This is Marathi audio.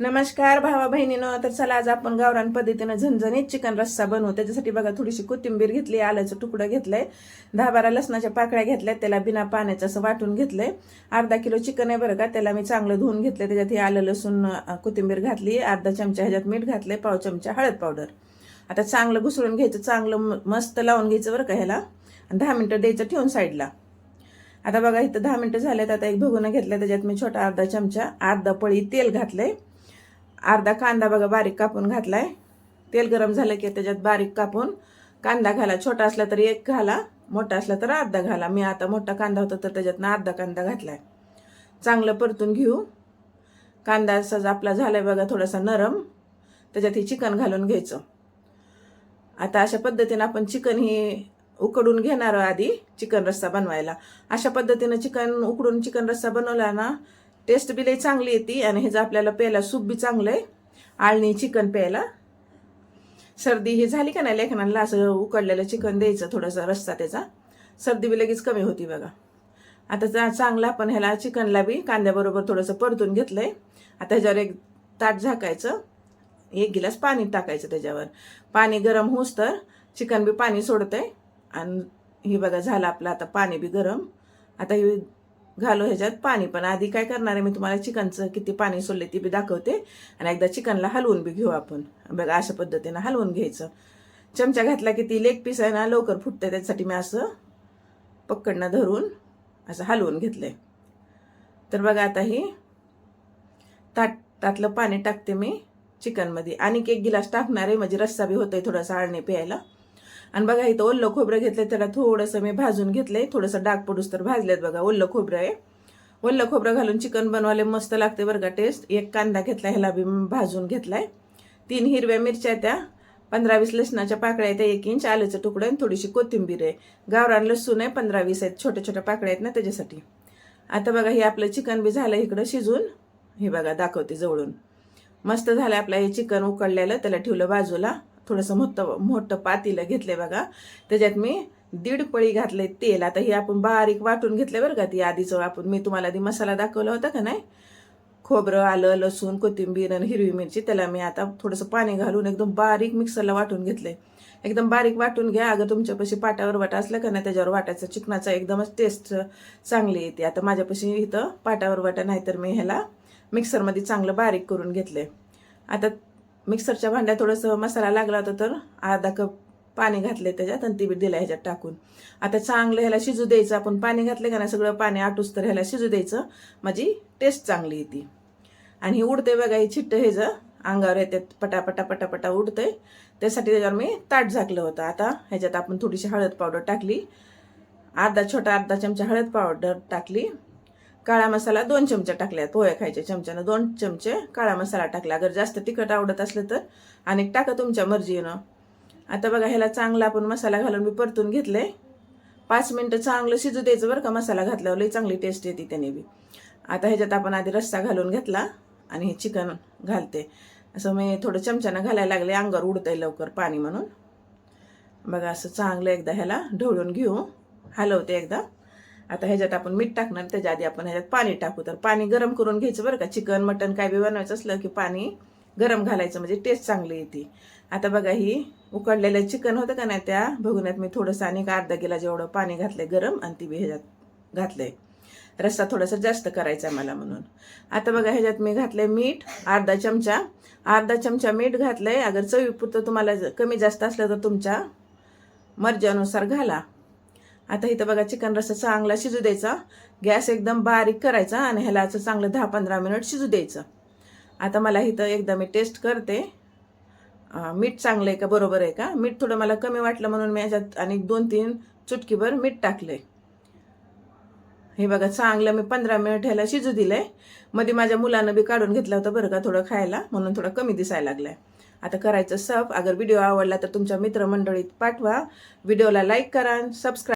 नमस्कार भावा बहिणीनं तर चला आज आपण गावरान पद्धतीनं झणझणीत चिकन रस्सा बनवू. त्याच्यासाठी बघा थोडीशी कोथिंबीर घेतली आल्याचं तुकडं घेतलंय. दहा बारा लसणाच्या पाकळ्या घेतल्या त्याला बिना पाण्याचं असं वाटून घेतलंय. अर्धा किलो चिकन आहे बरं का त्याला मी चांगलं धुवून घेतलं त्याच्यात हे आलं लसूण कोथिंबीर घातली अर्धा चमचा ह्याच्यात मीठ घातलंय पाव चमचा हळद पावडर. आता चांगलं घुसळून घ्यायचं चांगलं मस्त लावून घ्यायचं बरं का ह्याला. आणि दहा मिनटं द्यायचं ठेवून साईडला. आता बघा इथं दहा मिनटं झालेत आता एक भगुना घेतलं त्याच्यात मी छोटा अर्धा चमचा अर्धा पळी तेल घातलंय. अर्धा कांदा बघा बारीक कापून घातलाय. तेल गरम झालं की त्याच्यात बारीक कापून कांदा घाला. छोटा असला तर एक घाला मोठा असला तर अर्धा घाला. मी आता मोठा कांदा होता तर त्याच्यातनं अर्धा कांदा घातलाय. चांगलं परतून घेऊ. कांदा असा आपला झालाय बघा थोडासा नरम. त्याच्यात हे चिकन घालून घ्यायचं. आता अशा पद्धतीनं आपण चिकन ही उकडून घेणार आधी चिकन रस्सा बनवायला. अशा पद्धतीनं चिकन उकडून चिकन रस्सा बनवला ना टेस्ट बी लई चांगली येते आणि ह्याचं आपल्याला प्यायला सूप बी चांगलं आहे आळणी चिकन प्यायला. सर्दी ही झाली का नाही लेखनाला? असं उकडलेलं चिकन द्यायचं थोडंसं रस्सा त्याचा. सर्दी बी लगेच कमी होती बघा. आता चा- चांगलं आपण ह्याला चिकनला बी कांद्याबरोबर थोडंसं परतून घेतलंय. आता ह्याच्यावर एक ताट झाकायचं. एक गिलास पाणी टाकायचं त्याच्यावर. पाणी गरम होऊस तर चिकन बी पाणी सोडतंय. आणि हे बघा झालं आपलं आता पाणी बी गरम. आता ही घालू ह्याच्यात पाणी. पण आधी काय करणार आहे मी तुम्हाला चिकनचं किती पाणी सोडले ते बी दाखवते. आणि एकदा चिकनला हलवून बी घेऊ आपण. बघा अशा पद्धतीनं हलवून घ्यायचं. चमचा घातला की ती लेग पीस आहे ना लवकर फुटते त्याच्यासाठी मी असं पक्कडनं धरून असं हलवून घेतलंय. तर बघा आता ही ताट ताटलं पाणी टाकते मी चिकनमध्ये. आणखी एक गिलास टाकणार आहे म्हणजे रस्सा बी होतोय थोडासा आळणे प्यायला. आणि बघा इथं ओल्लं खोबरं घेतलंय त्याला थोडंसं मी भाजून घेतलंय. थोडंसं डाग पडूस तर भाजलेत बघा ओल्लं खोबरं आहे. ओल्लं खोबरं घालून चिकन बनवायला मस्त लागते बरं का टेस्ट एक कांदा घेतला ह्याला बी भाजून घेतलाय. तीन हिरव्या मिरच्या त्या. पंधरा वीस लसणाच्या पाकळ्या आहेत एक इंच. आल्याचं तुकडं आणि थोडीशी कोथिंबीर आहे. गावरान लसूण आहे पंधरा वीस आहेत. छोट्या छोट्या पाकळ्या आहेत ना त्याच्यासाठी. आता बघा हे आपलं चिकन बी झालं इकडं शिजून. हे बघा दाखवते जवळून. मस्त झालं आपलं हे चिकन उकडलेलं. त्याला ठेवलं बाजूला. थोडंसं मोठं मोठं पातीलं घेतलंय बघा. त्याच्यात मी दीड पळी घातले तेल. आता हे आपण बारीक वाटून घेतलं बरं का ती आधीचं आपण मी तुम्हाला आधी मसाला दाखवला होता का नाही? खोबरं आलं लसूण कोथिंबीर आणि हिरवी मिरची. त्याला मी आता थोडंसं पाणी घालून एकदम बारीक मिक्सरला वाटून घेतलंय. एकदम बारीक वाटून घ्या. अगं तुमच्यापाशी पाटावर वाटा असलं का नाही त्याच्यावर वाटायचं. चिकनाचा एकदमच टेस्ट चांगली येते. आता माझ्यापाशी इथं पाटावर वाटा नाही तर मी ह्याला मिक्सरमध्ये चांगलं बारीक करून घेतलंय. आता मिक्सरच्या भांड्यात थोडंसं मसाला लागला होता तर अर्धा कप पाणी घातले त्याच्यात आणि ती बी ह्याच्यात टाकून. आता चांगलं ह्याला शिजू द्यायचं. आपण पाणी घातलं का नाही सगळं पाणी आटूस तर ह्याला शिजू द्यायचं. माझी टेस्ट चांगली येते. आणि ही उडते बघा ही छिट्ट ह्याचं अंगावर येतात पटापटा पटापटा उडते त्यासाठी त्याच्यावर मी ताट झाकलं होतं. आता ह्याच्यात आपण थोडीशी हळद पावडर टाकली. अर्धा छोटा अर्धा चमचा हळद पावडर टाकली. काळा मसाला दोन चमचे टाकल्यात. पोळ्या खायच्या चमच्यानं दोन चमचे काळा मसाला टाकला. अगर जास्त तिखट आवडत असलं तर. आणि टाका तुमच्या मर्जीनं. आता बघा ह्याला चांगला आपण मसाला घालून मी परतून घेतले पाच मिनटं चांगलं शिजू द्यायचं बरं का मसाला घातल्यावर. लई चांगली टेस्ट येते त्याने बी. आता ह्याच्यात आपण आधी रस्सा घालून घेतला आणि हे चिकन घालते. असं मी थोडं चमच्यानं घालायला लागले अंगावर उडतंय लवकर पाणी म्हणून. बघा असं चांगलं एकदा ह्याला ढवळून घेऊ. हलवते एकदा. आता ह्याच्यात आपण मीठ टाकणार त्याच्या आधी आपण ह्याच्यात पाणी टाकू. तर पाणी गरम करून घ्यायचं बरं का. चिकन मटन काय बी बनवायचं असलं की पाणी गरम घालायचं म्हणजे टेस्ट चांगली येते. आता बघा ही उकडलेलं चिकन होतं का नाही त्या बघूनत मी थोडंसं आणि एक अर्धा गिला जेवढं पाणी घातलंय गरम आणि ती बी ह्याच्यात घातलंय. रस्सा थोडासा जास्त करायचा आहे मला म्हणून. आता बघा ह्याच्यात मी घातलंय मीठ अर्धा चमचा. अर्धा चमचा मीठ घातलंय. अगर चवीपुरतं तुम्हाला कमी जास्त असलं तर तुमच्या मर्जीनुसार घाला. आता इथं बघा चिकन रस्सा चांगला शिजू द्यायचा. गॅस एकदम बारीक करायचा आणि ह्याला असं चांगलं दहा पंधरा मिनिट शिजू द्यायचं. आता मला इथं एकदा मी टेस्ट करते. मीठ चांगलं आहे का? बरोबर आहे का? मीठ थोडं मला कमी वाटलं म्हणून मी ह्याच्यात आणि दोन तीन चुटकीभर मीठ टाकले हे बघा चांगलं मी पंधरा मिनिट ह्याला शिजू दिलंय. मध्ये माझ्या मुलानं बी काढून घेतलं होतं बरं का थोडं खायला म्हणून थोडं कमी दिसायला लागलंय. आता करायचं सब. अगर व्हिडिओ आवडला तर तुमच्या मित्रमंडळीत पाठवा. व्हिडिओला लाईक करा सबस्क्राईब